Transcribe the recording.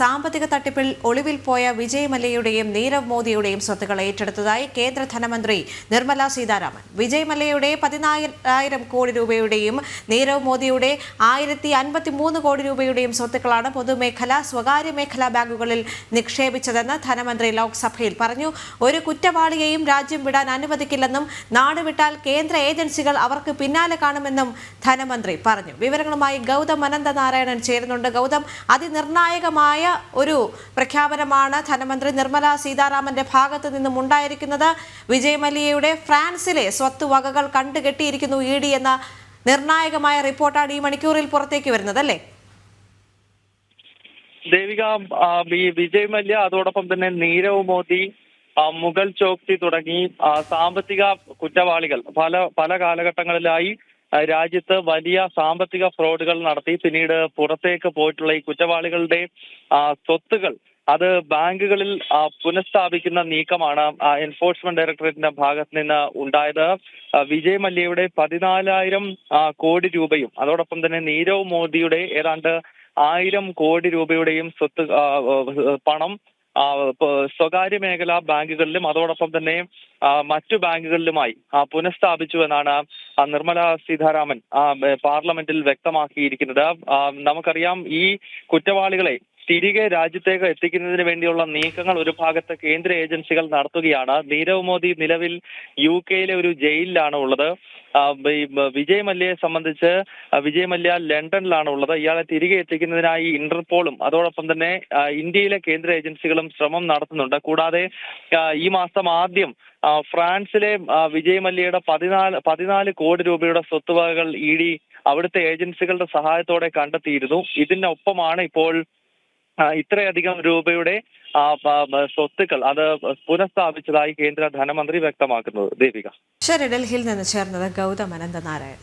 സാമ്പത്തിക തട്ടിപ്പിൽ ഒളിവിൽ പോയ വിജയ് മല്യയുടെയും നീരവ് മോദിയുടെയും സ്വത്തുക്കൾ ഏറ്റെടുത്തതായി കേന്ദ്ര ധനമന്ത്രി നിർമ്മല സീതാരാമൻ. വിജയ് മല്യയുടെ പതിനായിരം കോടി രൂപയുടെയും നീരവ് മോദിയുടെ ആയിരത്തി അൻപത്തി മൂന്ന് കോടി രൂപയുടെയും സ്വത്തുക്കളാണ് പൊതുമേഖല സ്വകാര്യ മേഖലാ ബാങ്കുകളിൽ നിക്ഷേപിച്ചതെന്ന് ധനമന്ത്രി ലോക്സഭയിൽ പറഞ്ഞു. ഒരു കുറ്റവാളിയെയും രാജ്യം വിടാൻ അനുവദിക്കില്ലെന്നും നാട് വിട്ടാൽ കേന്ദ്ര ഏജൻസികൾ അവർക്ക് പിന്നാലെ കാണുമെന്നും ധനമന്ത്രി പറഞ്ഞു. വിവരങ്ങളുമായി ഗൗതം അനന്തനാരായണൻ ചേരുന്നുണ്ട്. ഗൗതം അതിനിർണായകമായ ഒരു പ്രഖ്യാപനമാണ് ധനമന്ത്രി നിർമ്മല സീതാരാമന്റെ ഭാഗത്ത് നിന്നും ഉണ്ടായിരിക്കുന്നത്. വിജയ് മല്യയുടെ ഫ്രാൻസിലെ സ്വത്തുവകകൾ കണ്ടുകെട്ടിയിരിക്കുന്നു ഇ ഡി എന്ന നിർണായകമായ റിപ്പോർട്ടാണ് ഈ മണിക്കൂറിൽ പുറത്തേക്ക് വരുന്നത് അല്ലേ? ദേവിക വിജയ് മല്യ അതോടൊപ്പം തന്നെ നീരവ് മോദി മുഗൾ ചോക്സി തുടങ്ങി സാമ്പത്തിക കുറ്റവാളികൾ പല പല കാലഘട്ടങ്ങളിലായി രാജ്യത്ത് വലിയ സാമ്പത്തിക ഫ്രോഡുകൾ നടത്തി. പിന്നീട് പുറത്തേക്ക് പോയിട്ടുള്ള ഈ കുറ്റവാളികളുടെ സ്വത്തുകൾ അത് ബാങ്കുകളിൽ പുനഃസ്ഥാപിക്കുന്ന നീക്കമാണ് എൻഫോഴ്സ്മെന്റ് ഡയറക്ടറേറ്റിന്റെ ഭാഗത്ത് നിന്ന് ഉണ്ടായത്. വിജയ് മല്യയുടെ പതിനാലായിരം കോടി രൂപയും അതോടൊപ്പം തന്നെ നീരവ് മോദിയുടെ ഏതാണ്ട് ആയിരം കോടി രൂപയുടെയും സ്വത്ത് പണം സ്വകാര്യ മേഖലാ ബാങ്കുകളിലും അതോടൊപ്പം തന്നെ മറ്റു ബാങ്കുകളിലുമായി പുനഃസ്ഥാപിച്ചു എന്നാണ് നിർമ്മല സീതാരാമൻ പാർലമെന്റിൽ വ്യക്തമാക്കിയിരിക്കുന്നത്. നമുക്കറിയാം ഈ കുറ്റവാളികളെ തിരികെ രാജ്യത്തേക്ക് എത്തിക്കുന്നതിന് വേണ്ടിയുള്ള നീക്കങ്ങൾ ഒരു ഭാഗത്ത് കേന്ദ്ര ഏജൻസികൾ നടത്തുകയാണ്. നീരവ് മോദി നിലവിൽ യു കെയിലെ ഒരു ജയിലിലാണ് ഉള്ളത്. വിജയ് മല്യയെ സംബന്ധിച്ച് വിജയ് മല്യ ലണ്ടനിലാണ് ഉള്ളത് ഇയാളെ തിരികെ എത്തിക്കുന്നതിനായി ഇന്റർപോളും അതോടൊപ്പം തന്നെ ഇന്ത്യയിലെ കേന്ദ്ര ഏജൻസികളും ശ്രമം നടത്തുന്നുണ്ട്. കൂടാതെ ഈ മാസം ആദ്യം ഫ്രാൻസിലെ വിജയ് മല്യയുടെ പതിനാല് പതിനാല് കോടി രൂപയുടെ സ്വത്തുവകകൾ ഇ ഡി അവിടുത്തെ ഏജൻസികളുടെ സഹായത്തോടെ കണ്ടെത്തിയിരുന്നു. ഇതിനൊപ്പമാണ് ഇപ്പോൾ ഇത്രയധികം രൂപയുടെ സ്വത്തുക്കൾ അത് പുനഃസ്ഥാപിച്ചതായി കേന്ദ്ര ധനമന്ത്രി വ്യക്തമാക്കുന്നത്. ദീപിക. ഡൽഹിയിൽ നിന്ന് ചേർന്നത് ഗൗതം അനന്തനാരായണൻ.